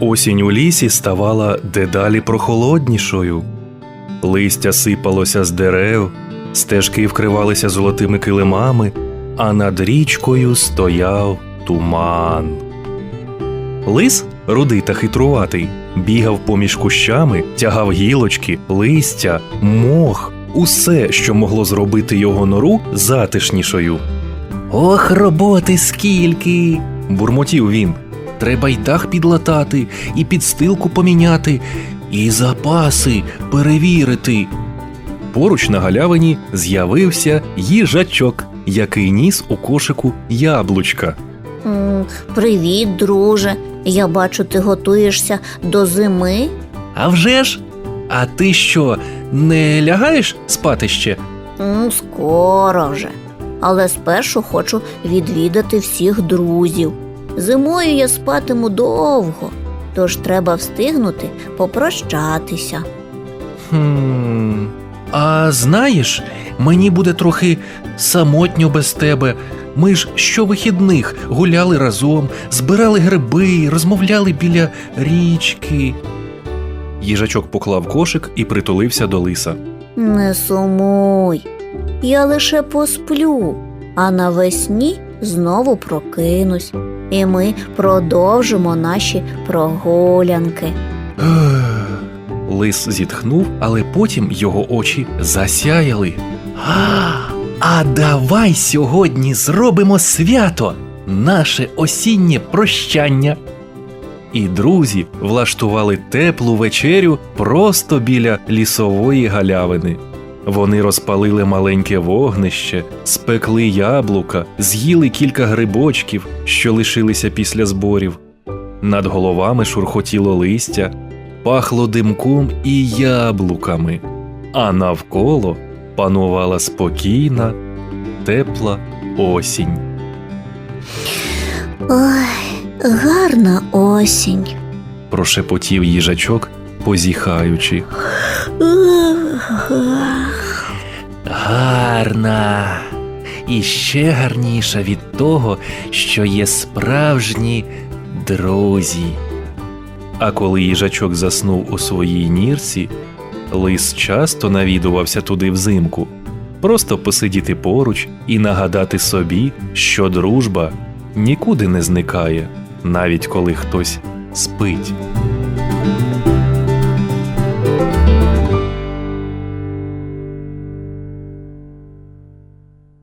Осінь у лісі ставала дедалі прохолоднішою. Листя сипалося з дерев, стежки вкривалися золотими килимами, а над річкою стояв туман. Лис, рудий та хитруватий, бігав поміж кущами, тягав гілочки, листя, мох, усе, що могло зробити його нору затишнішою. Ох, роботи скільки. бурмотів він. Треба й дах підлатати, і підстилку поміняти, і запаси перевірити. Поруч на галявині з'явився їжачок, який ніс у кошику яблучка. М, Привіт, друже. Я бачу, ти готуєшся до зими. А вже ж? А ти що, не лягаєш спати ще? М, Скоро вже. Але спершу хочу відвідати всіх друзів. Зимою я спатиму довго, тож треба встигнути попрощатися. Хм. А знаєш, мені буде трохи самотньо без тебе. Ми ж щовихідних гуляли разом, збирали гриби, розмовляли біля річки. Їжачок поклав кошик і притулився до лиса. Не сумуй. Я лише посплю, а навесні знову прокинусь, і ми продовжимо наші прогулянки. Лис зітхнув, але потім його очі засяяли. А, давай сьогодні зробимо свято, наше осіннє прощання. І друзі влаштували теплу вечерю просто біля лісової галявини. Вони розпалили маленьке вогнище, спекли яблука, з'їли кілька грибочків, що лишилися після зборів. Над головами шурхотіло листя, пахло димком і яблуками, а навколо панувала спокійна, тепла осінь. Ой, гарна осінь. Прошепотів їжачок, позіхаючи. Гарна. І ще гарніша від того, що є справжні друзі. А коли їжачок заснув у своїй нірці, лис часто навідувався туди взимку, просто посидіти поруч і нагадати собі, що дружба нікуди не зникає, навіть коли хтось спить.